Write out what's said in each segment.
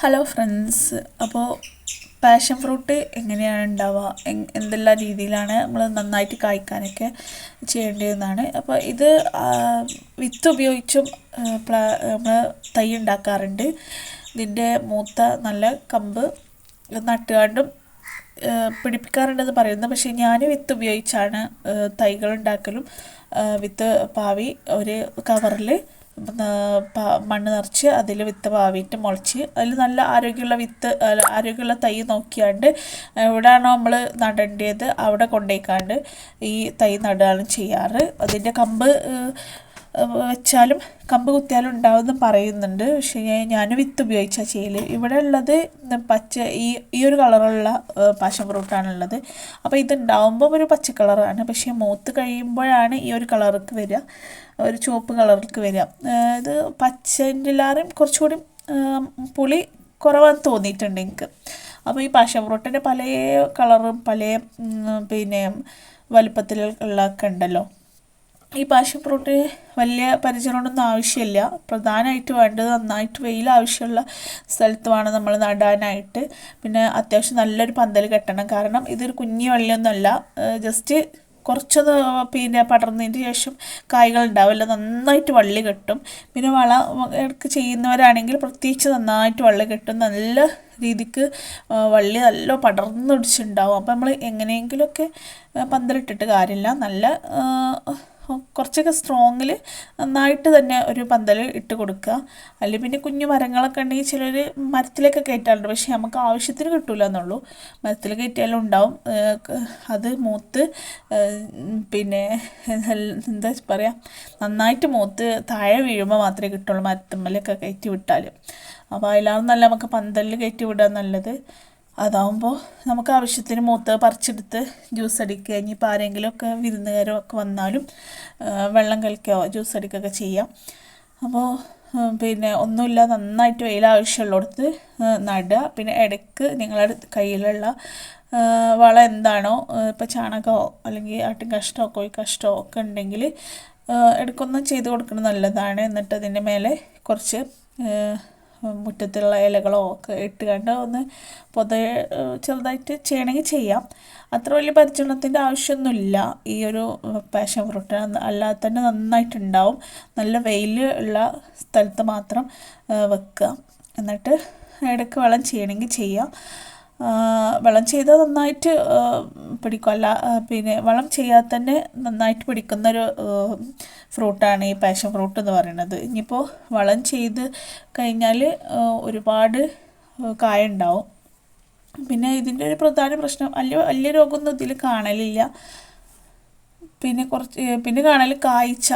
Hello friends അപ്പോൾ passion fruit എങ്ങനെയാണ് ഉണ്ടാവുക? എന്തെല്ലാം രീതിയിലാണ് നമ്മൾ നന്നായിട്ട് കായ്ക്കാനൊക്കെ ചെയ്യേണ്ടതെന്നാണ്. അപ്പോൾ ഇത് വിത്ത് ഉപയോഗിച്ചും നമ്മൾ തൈ ഉണ്ടാക്കാറുണ്ട്. ഇതിന്റെ മൂത്ത നല്ല കമ്പ് നട്ടുകാണ്ടും പിടിപ്പിക്കാറുണ്ടെന്ന് പറയുന്നത് പക്ഷേ ഞാൻ വിത്ത് ഉപയോഗിച്ചാണ് തൈകൾ ഉണ്ടാക്കലും. വിത്ത് പാവി ഒരു കവറിൽ മണ്ണ് നിറച്ച് അതിൽ വിത്ത് പാവിയിട്ട് മുളച്ച്. അതിൽ നല്ല ആരോഗ്യമുള്ള വിത്ത് ആരോഗ്യമുള്ള തൈ നോക്കിയാണ്ട് എവിടെയാണോ നമ്മൾ നടേണ്ടത് അവിടെ കൊണ്ടുപോയിക്കാണ്ട് ഈ തൈ നടുകയാണ് ചെയ്യാറ്. അതിന്റെ കമ്പ് വെച്ചാലും കമ്പ് കുത്തിയാലും ഉണ്ടാവുമെന്ന് പറയുന്നുണ്ട്. പക്ഷേ ഞാൻ വിത്ത് ഉപയോഗിച്ചാണ് ചെയ്യൽ ഇവിടെ ഉള്ളത് പച്ച ഈ ഈ ഒരു കളറുള്ള പാഷൻ ഫ്രൂട്ടാണുള്ളത് അപ്പോൾ ഇതുണ്ടാവുമ്പോൾ ഒരു പച്ച കളറാണ്. പക്ഷേ മൂത്ത് കഴിയുമ്പോഴാണ് ഈ ഒരു കളർക്ക് വരിക. ഒരു ചുവപ്പ് കളർക്ക് വരിക. ഇത് പച്ചന്റെ എല്ലാവരും കുറച്ചുകൂടി പുളി കുറവാന്ന് തോന്നിയിട്ടുണ്ട് എനിക്ക്. അപ്പോൾ ഈ പാഷൻ ഫ്രൂട്ടിന്റെ പല കളറും പല പിന്നെ വലുപ്പത്തിലുള്ളതൊക്കെ ഉണ്ടല്ലോ. ഈ പാഷൻ ഫ്രൂട്ട് വലിയ പരിചരണമൊന്നും ആവശ്യമില്ല. പ്രധാനമായിട്ട് വേണ്ടത് നന്നായിട്ട് വെയിൽ ആവശ്യമുള്ള സ്ഥലത്ത് വേണം നമ്മൾ നടാനായിട്ട്. പിന്നെ അത്യാവശ്യം നല്ലൊരു പന്തൽ കെട്ടണം. കാരണം ഇതൊരു കുഞ്ഞു വള്ളിയൊന്നുമല്ല. ജസ്റ്റ് കുറച്ചത് പിന്നെ പടർന്നതിന് ശേഷം കായ്കൾ ഉണ്ടാവില്ല നന്നായിട്ട് വള്ളി കെട്ടും. പിന്നെ വള ഇടയ്ക്ക് ചെയ്യുന്നവരാണെങ്കിൽ പ്രത്യേകിച്ച് നന്നായിട്ട് വള്ളി കെട്ടും. നല്ല രീതിക്ക് വള്ളി നല്ല പടർന്നൊടിച്ചുണ്ടാവും അപ്പോൾ നമ്മൾ എങ്ങനെയെങ്കിലുമൊക്കെ പന്തലിട്ടിട്ട് കാര്യമില്ല. നല്ല കുറച്ചൊക്കെ സ്ട്രോങ്ങിൽ നന്നായിട്ട് തന്നെ ഒരു പന്തൽ ഇട്ട് കൊടുക്കുക. അല്ലെങ്കിൽ പിന്നെ കുഞ്ഞു മരങ്ങളൊക്കെ ഉണ്ടെങ്കിൽ ചിലർ മരത്തിലൊക്കെ കയറ്റാറുണ്ട്. പക്ഷേ നമുക്ക് ആവശ്യത്തിന് കിട്ടില്ല എന്നുള്ളൂ. മരത്തിൽ കയറ്റിയാലും ഉണ്ടാവും. അത് മൂത്ത് പിന്നെ എന്താ പറയുക നന്നായിട്ട് മൂത്ത് താഴെ വീഴുമ്പോൾ മാത്രമേ കിട്ടുള്ളൂ മരത്തുമ്മലൊക്കെ കയറ്റി വിട്ടാലും. അപ്പോൾ അതിലാണ് നല്ല നമുക്ക് പന്തലിൽ കയറ്റി വിടാൻ നല്ലത്. അതാവുമ്പോൾ നമുക്ക് ആവശ്യത്തിന് മൂത്ത് പറിച്ചെടുത്ത് ജ്യൂസ് അടിക്കുക. ഇനിയിപ്പോൾ ആരെങ്കിലുമൊക്കെ വിരുന്നുകാരോ ഒക്കെ വന്നാലും വെള്ളം കലക്കുകയോ ജ്യൂസ് അടിക്കുകയൊക്കെ ചെയ്യാം. അപ്പോൾ പിന്നെ ഒന്നുമില്ല നന്നായിട്ട് വെയിൽ ആവശ്യമുള്ളിടത്ത് നടുക. പിന്നെ ഇടയ്ക്ക് നിങ്ങളുടെ കയ്യിലുള്ള വളം എന്താണോ ഇപ്പോൾ ചാണകമോ അല്ലെങ്കിൽ ആട്ടിൻ കഷ്ടമോ കോഴി കഷ്ടമോ ഒക്കെ ഉണ്ടെങ്കിൽ ഇടയ്ക്കൊന്നും ചെയ്ത് കൊടുക്കുന്നത് നല്ലതാണ്. എന്നിട്ട് അതിന്റെ മേലെ കുറച്ച് മുറ്റത്തുള്ള ഇലകളോ ഒക്കെ ഇട്ട് കണ്ട് ഒന്ന് പൊത ചെറുതായിട്ട് ചെയ്യണമെങ്കിൽ ചെയ്യാം. അത്ര വലിയ പരിചരണത്തിന്റെ ആവശ്യമൊന്നുമില്ല. ഈ ഒരു പാഷൻ ഫ്രൂട്ട് അല്ലാതെ തന്നെ നന്നായിട്ടുണ്ടാവും. നല്ല വെയിൽ ഉള്ള സ്ഥലത്ത് മാത്രം വെക്കുക. എന്നിട്ട് ഇടയ്ക്ക് വളം ചെയ്യണമെങ്കിൽ ചെയ്യാം. വളം ചെയ്താൽ നന്നായിട്ട് പിടിക്കും. അല്ല പിന്നെ വളം ചെയ്യാതെ തന്നെ നന്നായിട്ട് പിടിക്കുന്നൊരു ഫ്രൂട്ടാണ് ഈ പാഷൻ ഫ്രൂട്ട് എന്ന് പറയുന്നത്. ഇനിയിപ്പോൾ വളം ചെയ്ത് കഴിഞ്ഞാൽ ഒരുപാട് കായ ഉണ്ടാവും പിന്നെ ഇതിന്റെ ഒരു പ്രധാന പ്രശ്നം വലിയ വലിയ രോഗമൊന്നും ഇതിൽ കാണലില്ല. പിന്നെ കുറച്ച് പിന്നെ കാണൽ കായ്ച്ച.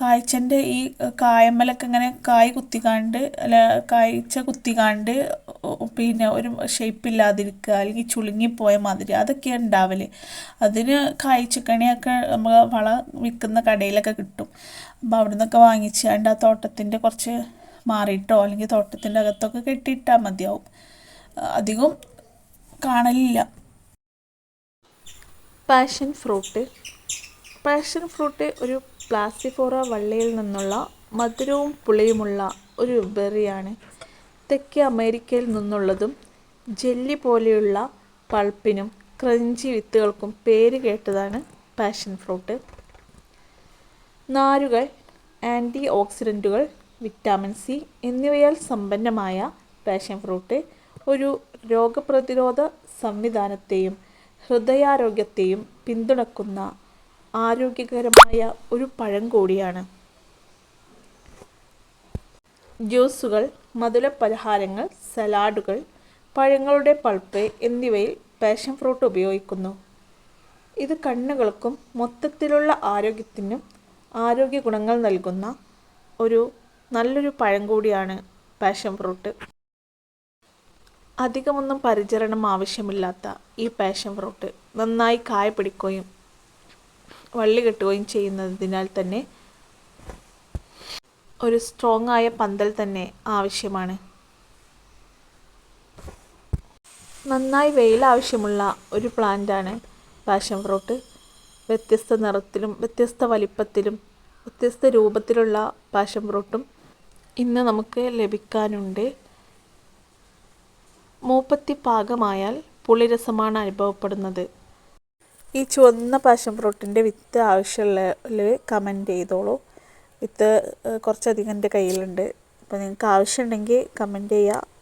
കായ്ച്ചന്റെ ഈ കായമ്മലൊക്കെ ഇങ്ങനെ കായ് കുത്തിക്കാണ്ട് അല്ല കായ്ച്ച കുത്തിക്കാണ്ട് പിന്നെ ഒരു ഷേപ്പില്ലാതിരിക്കുക അല്ലെങ്കിൽ ചുളുങ്ങിപ്പോയ മാതിരി അതൊക്കെയാണ് ഉണ്ടാവൽ അതിന് കായ്ച്ചക്കണിയൊക്കെ നമ്മൾ വള വിൽക്കുന്ന കടയിലൊക്കെ കിട്ടും. അപ്പോൾ അവിടെ നിന്നൊക്കെ വാങ്ങിച്ചാണ്ട് ആ തോട്ടത്തിന്റെ കുറച്ച് മാറിയിട്ടോ അല്ലെങ്കിൽ തോട്ടത്തിന്റെ അകത്തൊക്കെ കെട്ടിയിട്ടാൽ മതിയാവും. അധികം കാണലില്ല. പാഷൻ ഫ്രൂട്ട് പാഷൻ ഫ്രൂട്ട് ഒരു പ്ലാസ്റ്റിഫോറ വള്ളിയിൽ നിന്നുള്ള മധുരവും പുളിയുമുള്ള ഒരു ബെറിയാണ് തെക്കേ അമേരിക്കയിൽ നിന്നുള്ളതും ജെല്ലി പോലെയുള്ള പൾപ്പിനും ക്രഞ്ചി വിത്തുകൾക്കും പേര് കേട്ടതാണ് പാഷൻ ഫ്രൂട്ട് നാരുകൾ ആന്റി ഓക്സിഡന്റുകൾ വിറ്റാമിൻ സി എന്നിവയാൽ സമ്പന്നമായ പാഷൻ ഫ്രൂട്ട് ഒരു രോഗപ്രതിരോധ സംവിധാനത്തെയും ഹൃദയാരോഗ്യത്തെയും പിന്തുണക്കുന്ന ആരോഗ്യകരമായ ഒരു പഴം കൂടിയാണ്. ജ്യൂസുകൾ മധുര പലഹാരങ്ങൾ സലാഡുകൾ പഴങ്ങളുടെ പൾപ്പ് എന്നിവയിൽ പാഷൻ ഫ്രൂട്ട് ഉപയോഗിക്കുന്നു. ഇത് കണ്ണുകൾക്കും മൊത്തത്തിലുള്ള ആരോഗ്യത്തിനും ആരോഗ്യ ഗുണങ്ങൾ നൽകുന്ന ഒരു നല്ലൊരു പഴം കൂടിയാണ് പാഷൻ ഫ്രൂട്ട്. അധികമൊന്നും പരിചരണം ആവശ്യമില്ലാത്ത ഈ പാഷൻ ഫ്രൂട്ട് നന്നായി കായ പിടിക്കുകയും വള്ളി കെട്ടുകയും ചെയ്യുന്നതിനാൽ തന്നെ ഒരു സ്ട്രോങ് ആയ പന്തൽ തന്നെ ആവശ്യമാണ്. നന്നായി വെയിൽ ആവശ്യമുള്ള ഒരു പ്ലാന്റാണ് പാഷൻ ഫ്രൂട്ട് വ്യത്യസ്ത നിറത്തിലും വ്യത്യസ്ത വലിപ്പത്തിലും വ്യത്യസ്ത രൂപത്തിലുള്ള പാഷൻ ഫ്രൂട്ടും ഇന്ന് നമുക്ക് ലഭിക്കാനുണ്ട്. മൂപ്പത്തി പാകമായാൽ പുളിരസമാണ് അനുഭവപ്പെടുന്നത്. ഈ ചുവന്ന പാഷൻ ഫ്രൂട്ടിന്റെ വിത്ത് ആവശ്യമുള്ള കമന്റ് ചെയ്തോളൂ. വിത്ത് കുറച്ചധികം എന്റെ കയ്യിലുണ്ട്. അപ്പോൾ നിങ്ങൾക്ക് ആവശ്യമുണ്ടെങ്കിൽ കമന്റ് ചെയ്യുക.